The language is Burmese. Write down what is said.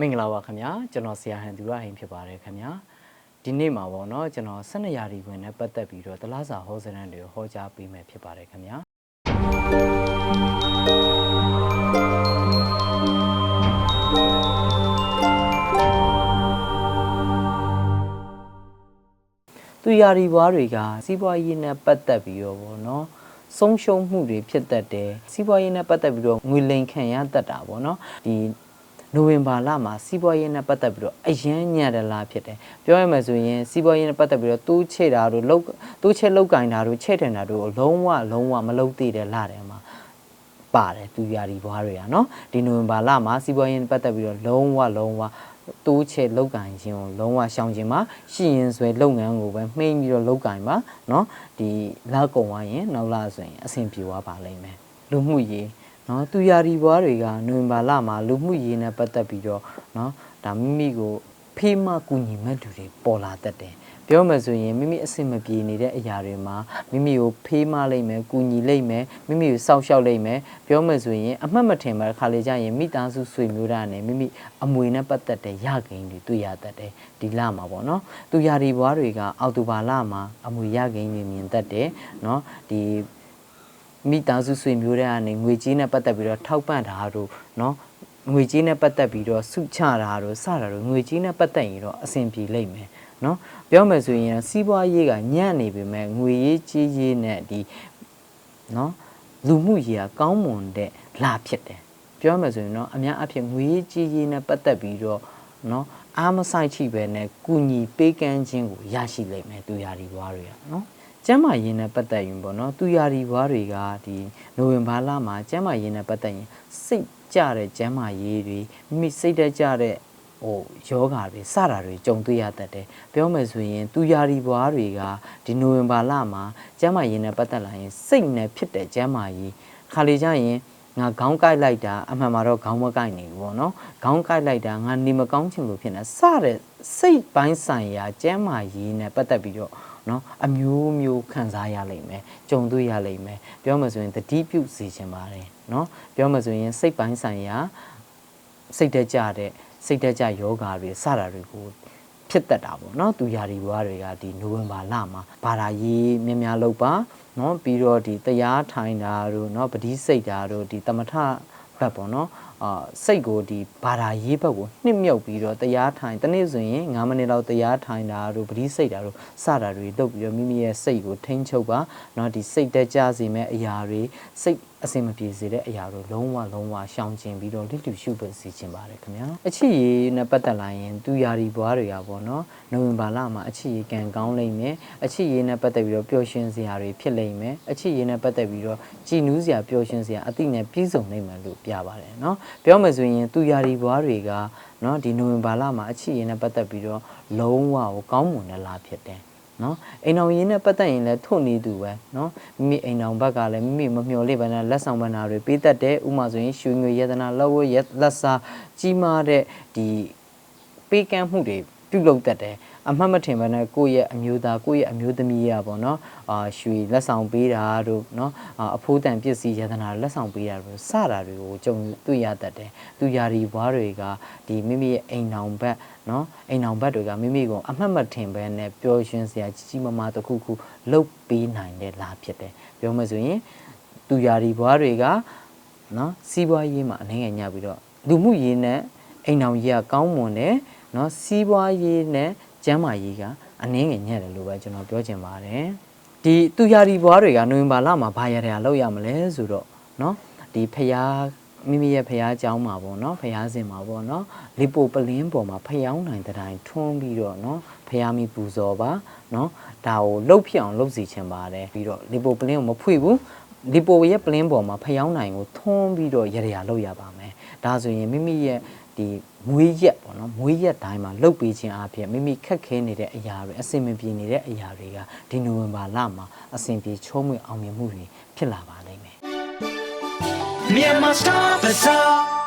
မင်္ဂလာပါခင်ဗျာကျွန်တော်ဆရာဟန်သူရဟိန်ဖြစ်ပါတယ်ခင်ဗျာဒီနေ့မှာပေါ့နော်ကျွန်တော်12ရာဒီဝင်နဲ့ပတ်သက်ပြီးတော့တလားစာဟောစရန်တွေကိုဟောကြားပေးမယ်ဖြစ်ပါတယ်ခင်ဗျာသူရာဒီဘွားတွေကစီးပွားရေးနဲ့ပတ်သက်ပြီးတော့ပေါ့နော်ဆုံးရှုံးမှုတွေဖြစ်တတ်တယ်စီးပွားရေးနဲ့ပတ်သက်ပြီးတော့ငွေလိမ်ခံရတတ်တာပေါ့နော်ဒီ နိုဝင်ဘာလမှာစီးပွားရေးနဲ့ပတ်သက်ပြီးတော့အရန်ညံ့တယ်လားဖြစ်တယ်ပြောရမယ်ဆိုရင်စီးပွားရေးနဲ့ပတ်သက်ပြီးတော့တူးချေတာတို့လောက်တူးချေလောက်ကင်တာတို့ချဲ့ထင်တာတို့လုံးဝလုံးဝမလုပ်သေးတယ်လားတယ်မှာပါတယ်သူရာဒီဘွားတွေကနော်ဒီနိုဝင်ဘာလမှာစီးပွားရေးနဲ့ပတ်သက်ပြီးတော့လုံးဝလုံးဝတိုးချဲ့လောက်ကင်ခြင်းကိုလုံးဝရှောင်ခြင်းမှာရှိရင်ဆွဲလုပ်ငန်းကိုပဲမှိမ့်ပြီးတော့လောက်ကင်ပါနော်ဒီလက်ကုံသွားရင်နောက်လာဆိုရင်အဆင်ပြေသွားပါလိမ့်မယ်လူမှုရေး နော်သူရာဒီဘွားတွေကနိုဝင်ဘာလမှာလူမှုရေးနဲ့ပတ်သက်ပြီးတော့နော်ဒါမိမိကိုဖေးမကူညီမဲ့သူတွေပေါ်လာတတ်တယ်ပြောမှဆိုရင်မိမိအဆင်မပြေနေတဲ့အရာတွေမှာမိမိကိုဖေးမလိုက်မယ်ကူညီလိုက်မယ်မိမိကိုစောင့်ရှောက်လိုက်မယ်ပြောမှဆိုရင်အမှတ်မထင်ပါခါလေကြရင်မိသားစုဆွေမျိုးသားနဲ့မိမိအမွေနဲ့ပတ်သက်တဲ့ရကိန်းတွေတွေ့ရတတ်တယ်ဒီလမှာပေါ့နော်သူရာဒီဘွားတွေကအောက်တိုဘာလမှာအမွေရကိန်းတွေမြင်တတ်တယ်နော်ဒီ မိသားစုဆွေမျိုးတွေကနေငွေကြေးနဲ့ပတ်သက်ပြီးတော့ထောက်ပံ့တာတို့နော်ငွေကြေးနဲ့ပတ်သက်ပြီးတော့စုချတာတို့စတာတို့ငွေကြေးနဲ့ပတ်သက်ရင်တော့အဆင်ပြေလိမ့်မယ်နော်ပြောမယ်ဆိုရင်စီးပွားရေးကညံ့နေပေမဲ့ငွေရေးကြေးရေးနဲ့ဒီနော်လူမှုရေးကကောင်းမွန်တဲ့လာဖြစ်တယ်ပြောမယ်ဆိုရင်တော့အများအဖြစ်ငွေရေးကြေးရေးနဲ့ပတ်သက်ပြီးတော့နော်အားမဆိုင်ချိပဲနဲ့ကုညီပေးကမ်းခြင်းကိုရရှိလိမ့်မယ်သူရာဒီဘွားတွေကနော် ကျမ်းမာရေးနဲ့ပတ်သက်ရင်ပေါ့နော်သူယာဒီဘွားတွေကဒီနိုဝင်ဘာလမှာကျမ်းမာရေးနဲ့ပတ်သက်ရင်စိတ်ကြတဲ့ကျမ်းမာရေးတွေမိမိစိတ်တက်ကြတဲ့ဟိုယောဂါတွေစတာတွေကြုံတွေ့ရတတ်တယ်ပြောမယ်ဆိုရင်သူယာဒီဘွားတွေကဒီနိုဝင်ဘာလမှာကျမ်းမာရေးနဲ့ပတ်သက်လာရင်စိတ်နဲ့ဖြစ်တဲ့ကျမ်းမာရေးခါလေကြရင်ငါခေါင်းကိုက်လိုက်တာအမှန်မှာတော့ခေါင်းမကိုက်နေဘူးပေါ့နော်ခေါင်းကိုက်လိုက်တာငါနေမကောင်းချင်လို့ဖြစ်နေစတဲ့စိတ်ပိုင်းဆိုင်ရာကျမ်းမာရေးနဲ့ပတ်သက်ပြီးတော့ နော်အမျိုးမျိုးခံစားရလိမ့်မယ်ကြုံတွေ့ရလိမ့်မယ်ပြောမှဆိုရင်တတိပြုစေခြင်းပါတယ်နော်ပြောမှဆိုရင်စိတ်ပိုင်းဆိုင်ရာစိတ်တက်ကြတဲ့စိတ်တက်ကြယောဂါတွေစတာတွေကိုဖြစ်တတ်တာပေါ့နော်သူယာဒီဘွားတွေကဒီနိုဝင်ဘာလမှာဘာသာရေးများများလုပ်ပါနော်ပြီးတော့ဒီတရားထိုင်တာတို့နော်ပတိစိတ်တာတို့ဒီတမထ ဘက်ပေါ့နော်အာစိတ်ကိုဒီဘာသာရေးဘက်ကိုနှစ်မြုပ်ပြီးတော့တရားထိုင်တနေ့ဆိုရင်9မိနစ်လောက်တရားထိုင်တာတို့ပတိစိတ်တာတို့စတာတွေလုပ်ပြီးတော့မိမိရဲ့စိတ်ကိုထိန်းချုပ်ပါเนาะဒီစိတ်တက်ကြစေမဲ့အရာတွေစိတ် အဆင်မပြေစေတဲ့အရာတို့လုံးဝလုံးဝရှောင်ကျဉ်ပြီးတော့လစ်လူရှုပဲစီခြင်းပါတယ်ခင်ဗျာအချစ်ရည်နဲ့ပတ်သက်လာရင်သူယာရီဘွားတွေရာပေါ့နော်နိုဝင်ဘာလမှာအချစ်ရည်ကံကောင်းလိမ့်မယ်အချစ်ရည်နဲ့ပတ်သက်ပြီးတော့ပျော်ရွှင်စရာတွေဖြစ်လိမ့်မယ်အချစ်ရည်နဲ့ပတ်သက်ပြီးတော့ကြည်နူးစရာပျော်ရွှင်စရာအသိနဲ့ပြည့်စုံနိုင်မယ်လို့ပြပါတယ်နော်ပြောမယ်ဆိုရင်သူယာရီဘွားတွေကနော်ဒီနိုဝင်ဘာလမှာအချစ်ရည်နဲ့ပတ်သက်ပြီးတော့လုံးဝကိုကောင်းမွန်တဲ့လဖြစ်တယ် နော်အိမ်အောင်ရင်းနဲ့ပတ်သက်ရင်လည်းထုံနေသူပဲနော်မိမိအိမ်အောင်ဘက်ကလည်းမိမိမမျှော်လင့်ပဲနဲ့လက်ဆောင်ပန်းနာတွေပေးတတ်တယ်ဥပမာဆိုရင်ရွှေငွေယတနာလက်ဝတ်လက်စားကြီးမားတဲ့ဒီပေးကမ်းမှုတွေ ပြုလုပ်တတ်တယ်အမှတ်မထင်ပဲနဲ့ကိုယ့်ရဲ့အမျိုးသားကိုယ့်ရဲ့အမျိုးသမီးရပေါ့နော်အာရွှေလက်ဆောင်ပေးတာတို့နော်အာအဖိုးတန်ပစ္စည်းယတနာလက်ဆောင်ပေးတာတို့စတာတွေကိုကြုံတွေ့ရတတ်တယ်သူယာရီဘွားတွေကဒီမိမိရဲ့အိမ်အောင်ဘက်နော်အိမ်အောင်ဘက်တွေကမိမိကိုအမှတ်မထင်ပဲနဲ့ပျော်ရွှင်စရာကြီးကြီးမားမားတစ်ခုခုလှုပ်ပေးနိုင်တဲ့လားဖြစ်တယ်ပြောမှဆိုရင်သူယာရီဘွားတွေကနော်စီးပွားရေးမှာအနေငယ်ညပြီးတော့လူမှုရေးနဲ့အိမ်အောင်ရေးကကောင်းမွန်တယ် နော်စီးပွားရေးနဲ့ကျန်းမာရေးကအနည်းငယ်ညံ့တယ်လို့ပဲကျွန်တော်ပြောချင်ပါတယ်ဒီသူယာရီဘွားတွေကနိုဝင်ဘာလမှာဘာရရလောက်ရမလဲဆိုတော့เนาะဒီဖျားမိမိရဲ့ဖျားเจ้าမှာပေါ့เนาะဖျားစင်မှာပေါ့เนาะလီပိုပလင်းပေါ်မှာဖျောင်းနိုင်တဲ့တိုင်းထွန်းပြီးတော့เนาะဖျားမိပူဇော်ပါเนาะဒါကိုလှုပ်ဖြစ်အောင်လှုပ်စီချင်ပါတယ်ပြီးတော့လီပိုပလင်းကိုမဖွေဘူးလီပိုရဲ့ပလင်းပေါ်မှာဖျောင်းနိုင်ကိုထွန်းပြီးတော့ရရလောက်ရပါမယ်ဒါဆိုရင်မိမိရဲ့ ဒီမွေးရက်ပေါ့နော်မွေးရက်တိုင်းမှာလှုပ်ပေးခြင်းအပြင်မိမိခက်ခဲနေတဲ့အရာတွေအဆင်မပြေနေတဲ့အရာတွေကဒီနိုဝင်ဘာလမှာအဆင်ပြေချုံးမွေအောင်မြင်မှုတွေဖြစ်လာပါလိမ့်မယ် Myanmar Star Bazaar